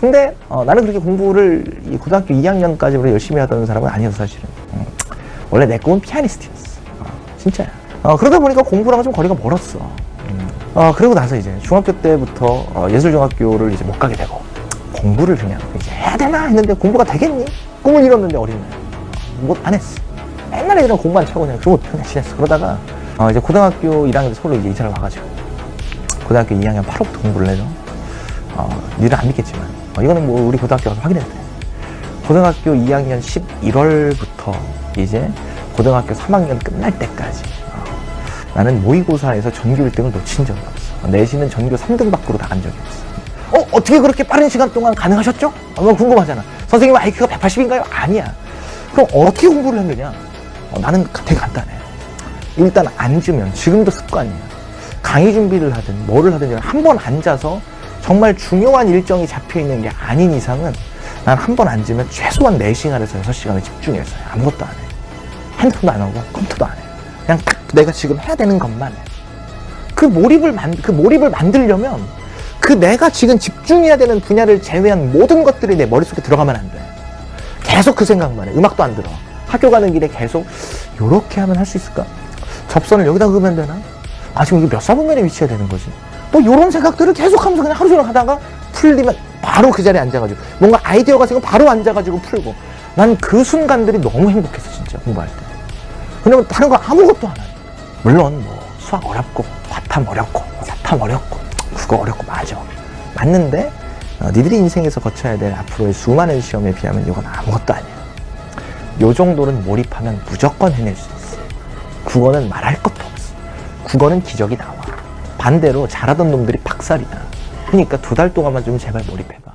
근데 어, 나는 그렇게 공부를 이 고등학교 2학년까지 그렇게 열심히 하던 사람은 아니었어 사실은. 음. 원래 내 꿈은 피아니스트였어. 어, 진짜야. 어, 그러다 보니까 공부랑 좀 거리가 멀었어. 음. 어, 그러고 나서 이제 중학교 때부터 어, 예술중학교를 이제 못 가게 되고 공부를 그냥 이제 해야 되나 했는데 공부가 되겠니? 꿈을 이뤘는데 어린 날. 못안 했어. 맨날 애들은 공부만 차고 그냥 그러고 그냥 지냈어. 그러다가 어, 이제 고등학교 1학년 때 서울로 이제 이사를 와가지고 고등학교 2학년 8월부터 공부를 해서 어, 니는 안 믿겠지만 어, 이거는 뭐 우리 고등학교 가서 확인해도 돼. 고등학교 2학년 11월부터 이제 고등학교 3학년 끝날 때까지 어, 나는 모의고사에서 전교 1등을 놓친 적이 없어. 내신은 전교 3등 밖으로 나간 적이 없어. 어, 어떻게 그렇게 빠른 시간 동안 가능하셨죠? 어, 뭐 궁금하잖아. 선생님 IQ가 180인가요? 아니야. 그럼 어떻게 공부를 했느냐? 어, 나는 되게 간단해. 일단 앉으면 지금도 습관이야. 강의 준비를 하든 뭐를 하든 한 번 앉아서 정말 중요한 일정이 잡혀 있는 게 아닌 이상은 난 한 번 앉으면 최소한 4시간에서 6시간을 집중해서 해. 아무것도 안 해. 핸드폰도 안 하고 컴퓨터도 안 해. 그냥 딱 내가 지금 해야 되는 것만 해. 그 몰입을 만, 그 몰입을 만들려면 그 내가 지금 집중해야 되는 분야를 제외한 모든 것들이 내 머릿속에 들어가면 안 돼. 계속 그 생각만 해. 음악도 안 들어. 학교 가는 길에 계속 요렇게 하면 할 수 있을까? 접선을 여기다 그으면 되나? 아 지금 이게 몇 사분면에 위치해야 되는 거지? 뭐 요런 생각들을 계속 하면서 그냥 하루 종일 하다가 풀리면 바로 그 자리에 앉아가지고 뭔가 아이디어가 생기면 바로 앉아가지고 풀고. 난 그 순간들이 너무 행복했어 진짜 공부할 때. 왜냐면 다른 거 아무것도 안 해. 물론 뭐 수학 어렵고 과탐 어렵고 뭐 사탐 어렵고 국어 어렵고 맞아. 맞는데 어, 니들이 인생에서 거쳐야 될 앞으로의 수많은 시험에 비하면 이건 아무것도 아니야. 요 정도는 몰입하면 무조건 해낼 수 있어. 국어는 말할 것도 없어. 국어는 기적이 나와 반대로 잘하던 놈들이 박살이야 그러니까 두 달 동안만 좀 제발 몰입해봐